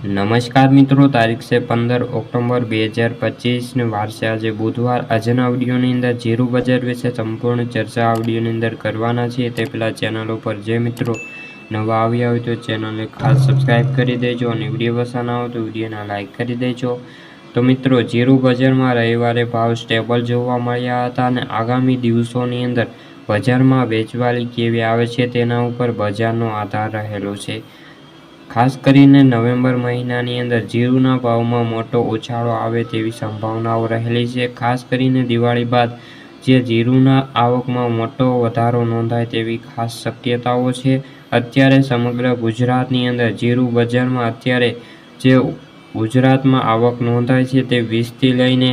નમસ્કાર મિત્રો, તારીખ છે પંદર ઓક્ટોબર બે હજાર પચીસને વારસે આજે બુધવાર. આજના વિડીયોની અંદર જીરું બજાર વિશે સંપૂર્ણ ચર્ચા આ અંદર કરવાના છીએ. તે પહેલાં ચેનલ ઉપર જે મિત્રો નવા આવ્યા હોય તો ચેનલને ખાસ સબસ્ક્રાઈબ કરી દેજો અને વીડિયો પસંદ આવે તો વિડીયોને લાઇક કરી દેજો. તો મિત્રો, જીરું બજારમાં રવિવારે ભાવ સ્ટેબલ જોવા મળ્યા હતા અને આગામી દિવસોની અંદર બજારમાં વેચવાલી કેવી આવે છે તેના ઉપર બજારનો આધાર રહેલો છે. ખાસ કરીને નવેમ્બર મહિનાની અંદર જીરુના ભાવમાં મોટો ઉછાળો આવે તેવી સંભાવનાઓ રહેલી છે. ખાસ કરીને દિવાળી બાદ જે જીરુના આવકમાં મોટો વધારો નોંધાય તેવી ખાસ શક્યતાઓ છે. અત્યારે સમગ્ર ગુજરાતની અંદર જીરુ બજારમાં અત્યારે જે ગુજરાતમાં આવક નોંધાય છે તે વીસથી લઈને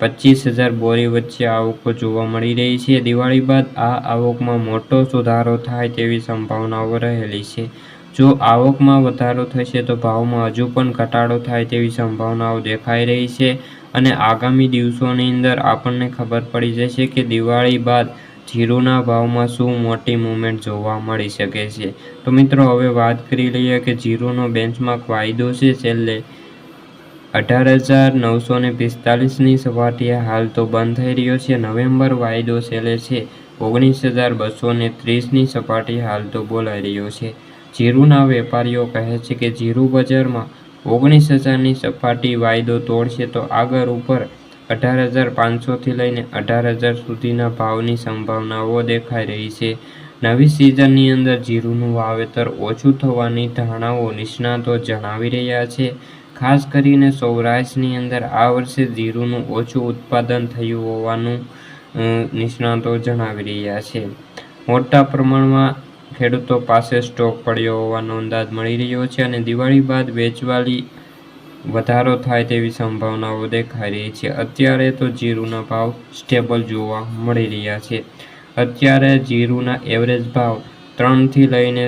પચીસ હજાર બોરી વચ્ચે આવકો જોવા મળી રહી છે. દિવાળી બાદ આ આવકમાં મોટો સુધારો થાય તેવી સંભાવનાઓ રહેલી છે. જો આવકમાં વધારો થશે તો ભાવમાં હજુ પણ ઘટાડો થાય તેવી સંભાવનાઓ દેખાઈ રહી છે અને આગામી દિવસોની અંદર આપણને ખબર પડી જશે કે દિવાળી બાદ જીરુના ભાવમાં શું મોટી મૂવમેન્ટ જોવા મળી શકે છે. તો મિત્રો, હવે વાત કરી લઈએ કે જીરુનો બેન્ચમાર્ક વાયદો છે. છેલ્લે અઢાર હજાર નવસો ને પિસ્તાલીસની સપાટીએ હાલ તો બંધ થઈ રહ્યો છે. નવેમ્બર વાયદો છેલ્લે છે. ઓગણીસ હજાર બસો ને ત્રીસની સપાટી હાલ તો બોલાઈ રહ્યો છે. જીરુના વેપારીઓ કહે છે કે જીરુ બજારમાં ઓગણીસ હજારની સપાટી વાયદો તોડશે તો આગળ ઉપર અઢાર હજાર પાંચસોથી લઈને અઢાર હજાર સુધીના ભાવની સંભાવનાઓ દેખાઈ રહી છે. નવી સિઝનની અંદર જીરુનું વાવેતર ઓછું થવાની ધારણાઓ નિષ્ણાતો જણાવી રહ્યા છે. ખાસ કરીને સૌરાષ્ટ્રની અંદર આ વર્ષે જીરુનું ઓછું ઉત્પાદન થયું હોવાનું નિષ્ણાતો જણાવી રહ્યા છે. મોટા પ્રમાણમાં ખેડૂતો પાસે સ્ટોક પડ્યો હોવાનો અંદાજ મળી રહ્યો છે અને દિવાળી બાદ વેચવાલી વધારો થાય તેવી સંભાવનાઓ દેખાઈ રહી છે. અત્યારે તો જીરુના ભાવ સ્ટેબલ જોવા મળી રહ્યા છે. અત્યારે જીરુના એવરેજ ભાવ ત્રણથી લઈને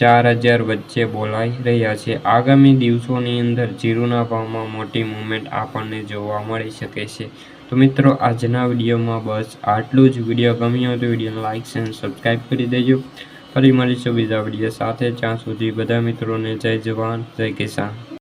ચાર હજાર વચ્ચે બોલાઈ રહ્યા છે. આગામી દિવસોની અંદર જીરુના ભાવમાં મોટી મુવમેન્ટ આપણને જોવા મળી શકે છે. તો મિત્રો, આજના વિડીયોમાં બસ આટલું જ. વીડિયો ગમ્યો તો વિડીયોને લાઇક એન્ડ સબસ્ક્રાઈબ કરી દેજો. ફરી મળીશું બીજા વીડિયો સાથે. જ્યાં સુધી બધા મિત્રોને જય જવાન જય કિસાન.